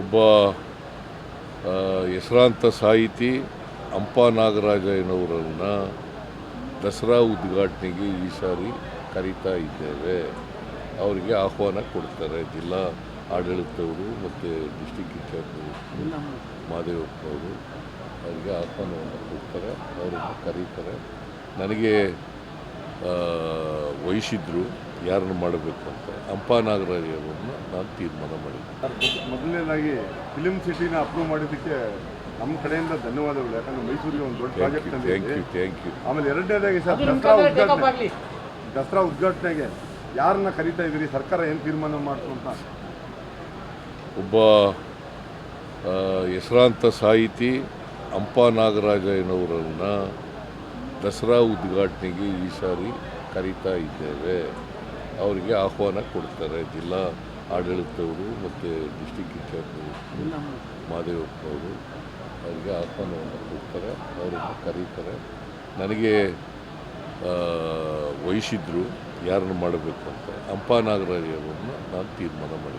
ಒಬ್ಬ ಹೆಸರಾಂತ ಸಾಹಿತಿ ಹಂಪ ನಾಗರಾಜಯ್ಯನವರನ್ನು ದಸರಾ ಉದ್ಘಾಟನೆಗೆ ಈ ಸಾರಿ ಕರೀತಾ ಇದ್ದೇವೆ. ಅವರಿಗೆ ಆಹ್ವಾನ ಕೊಡ್ತಾರೆ ಜಿಲ್ಲಾ ಆಡಳಿತವರು ಮತ್ತು ಡಿಸ್ಟಿಕ್ ಇನ್ಚಾರ್ಜ್ ಮಾದೇವಪ್ಪ ಅವರು. ಅವರಿಗೆ ಆಹ್ವಾನವನ್ನು ಕೊಡ್ತಾರೆ, ಅವರನ್ನು ಕರೀತಾರೆ. ನನಗೆ ವಹಿಸಿದ್ರು. ಯಾರನ್ನು ಮಾಡಬೇಕು ಅಂತ ಹಂಪ ನಾಗರಾಜರನ್ನು ನಾನು ತೀರ್ಮಾನ ಮಾಡಿದ್ದೆ. ಮೊದಲನೇದಾಗಿ ಫಿಲ್ಮ್ ಸಿಟಿನ ಅಪ್ರೂವ್ ಮಾಡಿದ್ದಕ್ಕೆ ನಮ್ಮ ಕಡೆಯಿಂದ ಧನ್ಯವಾದಗಳು. ಯಾಕಂದ್ರೆ ಮೈಸೂರಿಗೆ ಒಂದು ದೊಡ್ಡ thank project you thank you thank you ಆಮೇಲೆ ಎರಡನೇದಾಗಿ ಸರ್ ದಸರಾ ಉದ್ಘಾಟನೆ. ದಸರಾ ಉದ್ಘಾಟನೆಗೆ ಯಾರನ್ನ ಕರೀತಾ ಇದ್ದೀರಿ? ಸರ್ಕಾರ ಏನು ತೀರ್ಮಾನ ಮಾಡ್ತು ಅಂತ? ಒಬ್ಬ ಹೆಸರಾಂತ ಸಾಹಿತಿ ಹಂಪ ನಾಗರಾಜಯ್ಯನವರನ್ನು ದಸರಾ ಉದ್ಘಾಟನೆಗೆ ಈ ಸಾರಿ ಕರೀತಾ ಇದ್ದೇವೆ. ಅವರಿಗೆ ಆಹ್ವಾನ ಕೊಡ್ತಾರೆ, ಜಿಲ್ಲಾ ಆಡಳಿತವರು ಮತ್ತು ಡಿಸ್ಟಿಕ್ ಇನ್ಚಾರ್ಜ್ ಮಾದೇವಪ್ಪ ಅವರು. ಅವರಿಗೆ ಆಹ್ವಾನವನ್ನು ಕೊಡ್ತಾರೆ, ಅವರನ್ನು ಕರೀತಾರೆ. ನನಗೆ ವಹಿಸಿದ್ರು, ಯಾರನ್ನು ಮಾಡಬೇಕು ಅಂತ. ಹಂಪ ಅವರನ್ನು ನಾನು ತೀರ್ಮಾನ ಮಾಡಿದ್ದೆ.